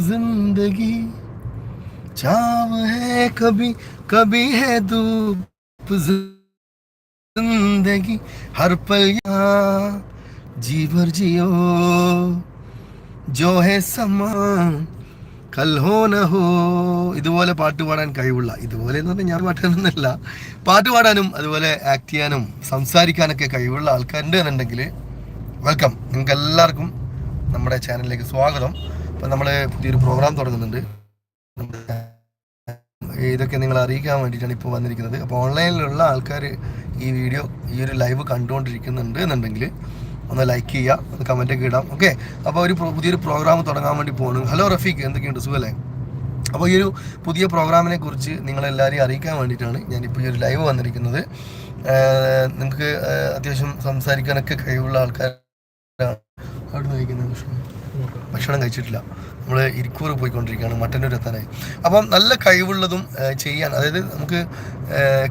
जिंदगी चाव है कभी कभी है धूप जिंदगी हर पल यहाँ जी भर जियो जो है समा കൽ ഹോ ന ഹോ ഇതുപോലെ പാട്ട് പാടാൻ കഴിവുള്ള ഇതുപോലെ എന്ന് പറഞ്ഞാൽ ഞാൻ പാട്ടാനൊന്നുമല്ല പാട്ട് പാടാനും അതുപോലെ ആക്ട് ചെയ്യാനും സംസാരിക്കാനൊക്കെ കഴിവുള്ള ആൾക്കാരുണ്ട് എന്നുണ്ടെങ്കിൽ വെൽക്കം നിങ്ങൾക്ക് എല്ലാവർക്കും നമ്മുടെ ചാനലിലേക്ക് സ്വാഗതം അപ്പം നമ്മൾ പുതിയൊരു പ്രോഗ്രാം തുടങ്ങുന്നുണ്ട്. ഇതൊക്കെ നിങ്ങൾ അറിയിക്കാൻ വേണ്ടിയിട്ടാണ് ഇപ്പോൾ വന്നിരിക്കുന്നത്. അപ്പോൾ ഓൺലൈനിലുള്ള ആൾക്കാർ ഈ വീഡിയോ ഈ ഒരു ലൈവ് കണ്ടുകൊണ്ടിരിക്കുന്നുണ്ട് എന്നുണ്ടെങ്കിൽ ഒന്ന് ലൈക്ക് ചെയ്യുക ഒന്ന് കമന്റൊക്കെ ഇടാം. ഓക്കെ അപ്പോൾ ഒരു പുതിയൊരു പ്രോഗ്രാം തുടങ്ങാൻ വേണ്ടി പോകണം ഹലോ റഫീഖ് എന്തൊക്കെയുണ്ട്? സുഖല്ലേ? അപ്പോൾ ഈ ഒരു പുതിയ പ്രോഗ്രാമിനെ കുറിച്ച് നിങ്ങളെല്ലാവരെയും അറിയിക്കാൻ വേണ്ടിയിട്ടാണ് ഞാനിപ്പോൾ ഈ ഒരു ലൈവ് വന്നിരിക്കുന്നത്. നിങ്ങൾക്ക് അത്യാവശ്യം സംസാരിക്കാനൊക്കെ കഴിവുള്ള ആൾക്കാരാണ്. അവിടെ നയിക്കുന്നത് ഭക്ഷണം കഴിച്ചിട്ടില്ല. നമ്മൾ ഇരിക്കൂർ പോയിക്കൊണ്ടിരിക്കുകയാണ് മട്ടന്നൂർ എത്താനായി. അപ്പം നല്ല കഴിവുള്ളതും ചെയ്യാൻ അതായത് നമുക്ക്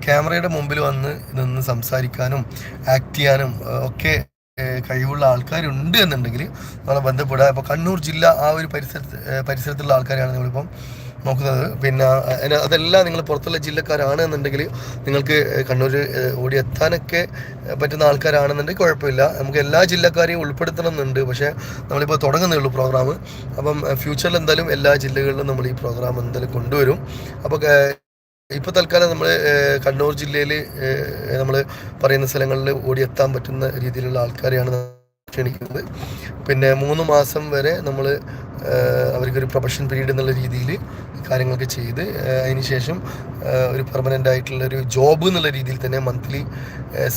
ക്യാമറയുടെ മുമ്പിൽ വന്ന് നിന്ന് സംസാരിക്കാനും ആക്ട് ചെയ്യാനും ഒക്കെ കഴിവുള്ള ആൾക്കാരുണ്ട് എന്നുണ്ടെങ്കിൽ നമ്മളെ ബന്ധപ്പെടുക. ഇപ്പോൾ കണ്ണൂർ ജില്ല ആ ഒരു പരിസരത്ത് പരിസരത്തുള്ള ആൾക്കാരാണ് നമ്മളിപ്പം നോക്കുന്നത്. പിന്നെ അതെല്ലാം നിങ്ങൾ പുറത്തുള്ള ജില്ലക്കാരാണ് എന്നുണ്ടെങ്കിൽ നിങ്ങൾക്ക് കണ്ണൂർ ഓടി എത്താനൊക്കെ പറ്റുന്ന ആൾക്കാരാണെന്നുണ്ടെങ്കിൽ കുഴപ്പമില്ല. നമുക്ക് എല്ലാ ജില്ലക്കാരെയും ഉൾപ്പെടുത്തണം എന്നുണ്ട് പക്ഷേ നമ്മളിപ്പോൾ തുടങ്ങുന്നേ ഉള്ളൂ പ്രോഗ്രാം അപ്പം ഫ്യൂച്ചറിൽ എന്തായാലും എല്ലാ ജില്ലകളിലും നമ്മൾ ഈ പ്രോഗ്രാം എന്തായാലും കൊണ്ടുവരും. അപ്പോൾ ഇപ്പോൾ തൽക്കാലം നമ്മൾ കണ്ണൂർ ജില്ലയിൽ നമ്മൾ പറയുന്ന സ്ഥലങ്ങളിൽ ഓടിയെത്താൻ പറ്റുന്ന രീതിയിലുള്ള ആൾക്കാരെയാണ് ക്ഷണിക്കുന്നത്. പിന്നെ മൂന്ന് മാസം വരെ നമ്മൾ അവർക്കൊരു പ്രൊഫഷൻ പീരീഡ് എന്നുള്ള രീതിയിൽ കാര്യങ്ങളൊക്കെ ചെയ്ത് അതിന് ശേഷം ഒരു പെർമനന്റ് ആയിട്ടുള്ള ഒരു ജോബ് എന്നുള്ള രീതിയിൽ തന്നെ മന്ത്ലി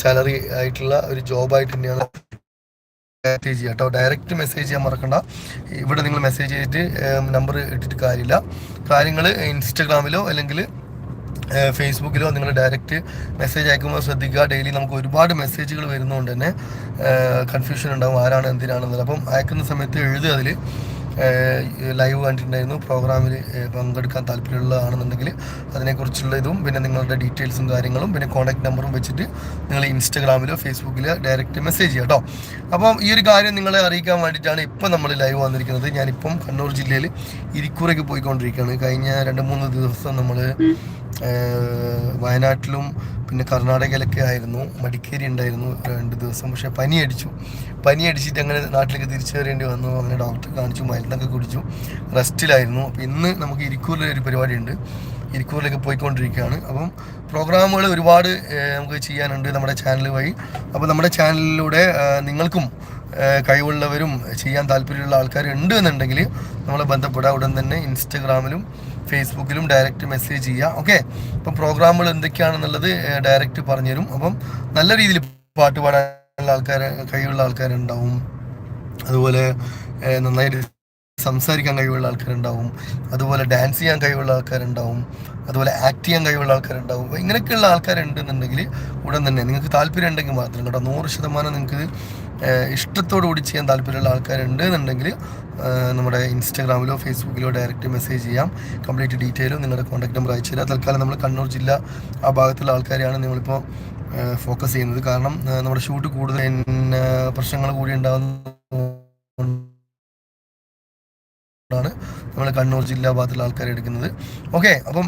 സാലറി ആയിട്ടുള്ള ഒരു ജോബായിട്ട് തന്നെയാണ് മെസ്സേജ് കേട്ടോ. ഡയറക്റ്റ് മെസ്സേജ് ചെയ്യാൻ മറക്കണ്ട. ഇവിടെ നിങ്ങൾ മെസ്സേജ് ചെയ്തിട്ട് നമ്പർ ഇട്ടിട്ട് കാര്യമില്ല. കാര്യങ്ങൾ ഇൻസ്റ്റഗ്രാമിലോ അല്ലെങ്കിൽ ഫേസ്ബുക്കിലോ നിങ്ങൾ ഡയറക്റ്റ് മെസ്സേജ് അയക്കുമ്പോൾ ശ്രദ്ധിക്കുക. ഡെയിലി നമുക്ക് ഒരുപാട് മെസ്സേജുകൾ വരുന്നതുകൊണ്ട് തന്നെ കൺഫ്യൂഷൻ ഉണ്ടാവും. ആരാണ് എന്തിനാണെന്നത് അപ്പം അയക്കുന്ന സമയത്ത് എഴുതുക അതിൽ ലൈവ് കണ്ടിട്ടുണ്ടായിരുന്നു. പ്രോഗ്രാമിൽ പങ്കെടുക്കാൻ താല്പര്യമുള്ളതാണെന്നുണ്ടെങ്കിൽ അതിനെക്കുറിച്ചുള്ള ഇതും പിന്നെ നിങ്ങളുടെ ഡീറ്റെയിൽസും കാര്യങ്ങളും പിന്നെ കോൺടാക്ട് നമ്പറും വെച്ചിട്ട് നിങ്ങൾ ഇൻസ്റ്റഗ്രാമിലോ ഫേസ്ബുക്കിലോ ഡയറക്റ്റ് മെസ്സേജ് ചെയ്യുക കേട്ടോ അപ്പം ഈ ഒരു കാര്യം നിങ്ങളെ അറിയിക്കാൻ വേണ്ടിയിട്ടാണ് ഇപ്പം നമ്മൾ ലൈവ് വന്നിരിക്കുന്നത്. ഞാനിപ്പം കണ്ണൂർ ജില്ലയിൽ ഇരിക്കൂറയ്ക്ക് പോയിക്കൊണ്ടിരിക്കുകയാണ്. കഴിഞ്ഞ രണ്ട് മൂന്ന് ദിവസം നമ്മൾ വയനാട്ടിലും പിന്നെ കർണാടകയിലൊക്കെ ആയിരുന്നു. മടിക്കേരി ഉണ്ടായിരുന്നു രണ്ട് ദിവസം. പക്ഷേ പനി അടിച്ചു പനി അടിച്ചിട്ട് അങ്ങനെ നാട്ടിലേക്ക് തിരിച്ചു വരേണ്ടി വന്നു. അങ്ങനെ ഡോക്ടറെ കാണിച്ചു മരുന്നൊക്കെ കുടിച്ചു. റെസ്റ്റിലായിരുന്നു. അപ്പോൾ ഇന്ന് നമുക്ക് ഇരിക്കൂറിൽ ഒരു പരിപാടിയുണ്ട്. ഇരിക്കൂറിലേക്ക് പോയിക്കൊണ്ടിരിക്കുകയാണ്. അപ്പം പ്രോഗ്രാമുകൾ ഒരുപാട് നമുക്ക് ചെയ്യാനുണ്ട് നമ്മുടെ ചാനൽ വഴി. അപ്പോൾ നമ്മുടെ ചാനലിലൂടെ നിങ്ങൾക്കും കഴിവുള്ളവരും ചെയ്യാൻ താല്പര്യമുള്ള ആൾക്കാർ ഉണ്ട് എന്നുണ്ടെങ്കിൽ നമ്മളെ ബന്ധപ്പെടുക. ഉടൻ തന്നെ ഇൻസ്റ്റഗ്രാമിലും ഫേസ്ബുക്കിലും ഡയറക്റ്റ് മെസ്സേജ് ചെയ്യുക. ഓക്കെ? അപ്പം പ്രോഗ്രാമുകൾ എന്തൊക്കെയാണെന്നുള്ളത് ഡയറക്റ്റ് പറഞ്ഞുതരും. അപ്പം നല്ല രീതിയിൽ പാട്ട് പാടാനുള്ള ആൾക്കാർ കഴിവുള്ള ആൾക്കാരുണ്ടാവും. അതുപോലെ നന്നായിട്ട് സംസാരിക്കാൻ കഴിവുള്ള ആൾക്കാരുണ്ടാവും. അതുപോലെ ഡാൻസ് ചെയ്യാൻ കഴിവുള്ള ആൾക്കാരുണ്ടാവും. അതുപോലെ ആക്ട് ചെയ്യാൻ കഴിവുള്ള ആൾക്കാരുണ്ടാവും. ഇങ്ങനെയൊക്കെയുള്ള ആൾക്കാരുണ്ടെന്നുണ്ടെങ്കിൽ ഉടൻ തന്നെ നിങ്ങൾക്ക് താല്പര്യം ഉണ്ടെങ്കിൽ മാത്രം കേട്ടോ. നൂറ് ശതമാനം നിങ്ങൾക്ക് ഇഷ്ടത്തോടു കൂടി ചെയ്യാൻ താല്പര്യമുള്ള ആൾക്കാരുണ്ട് എന്നുണ്ടെങ്കിൽ നമ്മുടെ ഇൻസ്റ്റാഗ്രാമിലോ ഫേസ്ബുക്കിലോ ഡയറക്റ്റ് മെസ്സേജ് ചെയ്യാം. കംപ്ലീറ്റ് ഡീറ്റെയിലും നിങ്ങളുടെ കോൺടാക്ട് നമ്പർ അയച്ചു തരാം. തൽക്കാലം നമ്മൾ കണ്ണൂർ ജില്ല ആ ഭാഗത്തുള്ള ആൾക്കാരെയാണ് നമ്മളിപ്പോൾ ഫോക്കസ് ചെയ്യുന്നത്. കാരണം നമ്മുടെ ഷൂട്ട് കൂടുതൽ പ്രശ്നങ്ങൾ കൂടി ഉണ്ടാകുന്ന നമ്മൾ കണ്ണൂർ ജില്ലാ ഭാഗത്തുള്ള ആൾക്കാരെ എടുക്കുന്നത്. ഓക്കെ അപ്പം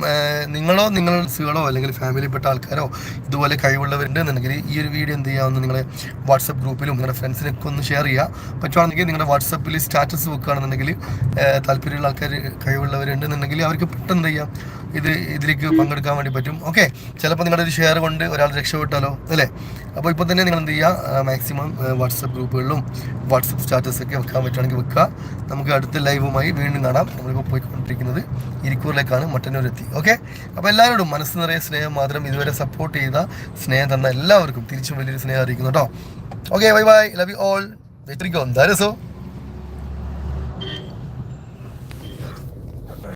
നിങ്ങളോ നിങ്ങളുടെ സുകളോ അല്ലെങ്കിൽ ഫാമിലിയിൽപ്പെട്ട ആൾക്കാരോ ഇതുപോലെ കഴിവുള്ളവരുണ്ട് എന്നുണ്ടെങ്കിൽ ഈ ഒരു വീഡിയോ എന്ത് ചെയ്യാമെന്ന് നിങ്ങളെ വാട്സപ്പ് ഗ്രൂപ്പിലും നിങ്ങളുടെ ഫ്രണ്ട്സിനൊക്കെ ഒന്ന് ഷെയർ ചെയ്യുക. പറ്റുവാണെങ്കിൽ നിങ്ങളുടെ വാട്സപ്പിൽ സ്റ്റാറ്റസ് വെക്കുകയാണെന്നുണ്ടെങ്കിൽ താല്പര്യമുള്ള ആൾക്കാർ കഴിവുള്ളവരുണ്ടെന്നുണ്ടെങ്കിൽ അവർക്ക് പെട്ടെന്ന് എന്ത് ചെയ്യാം? ഇത് ഇതിലേക്ക് പങ്കെടുക്കാൻ വേണ്ടി പറ്റും. ഓക്കെ ചിലപ്പോൾ നിങ്ങളുടെ ഒരു ഷെയർ കൊണ്ട് ഒരാൾ രക്ഷപ്പെട്ടാലോ അല്ലേ? അപ്പോൾ ഇപ്പോൾ തന്നെ നിങ്ങൾ എന്ത് ചെയ്യുക മാക്സിമം വാട്സപ്പ് ഗ്രൂപ്പുകളിലും വാട്സപ്പ് സ്റ്റാറ്റസൊക്കെ വെക്കാൻ പറ്റുകയാണെങ്കിൽ വെക്കുക. നമുക്ക് അടുത്ത ലൈവുമായി വീണ്ടും കാണാം. നമ്മളിപ്പോൾ പോയിക്കൊണ്ടിരിക്കുന്നത് ഇരിക്കൂറിലേക്കാണ് മട്ടന്നൂർ എത്തി ഓക്കെ അപ്പോൾ എല്ലാവരോടും മനസ്സ് നിറയെ സ്നേഹം മാത്രം ഇതുവരെ സപ്പോർട്ട് ചെയ്ത സ്നേഹം തന്ന എല്ലാവർക്കും തിരിച്ചും വലിയൊരു സ്നേഹം അറിയിക്കുന്നു കേട്ടോ. Okay bye bye love you all വെറ്റിരിക്കോ എന്തായാലും രസോ.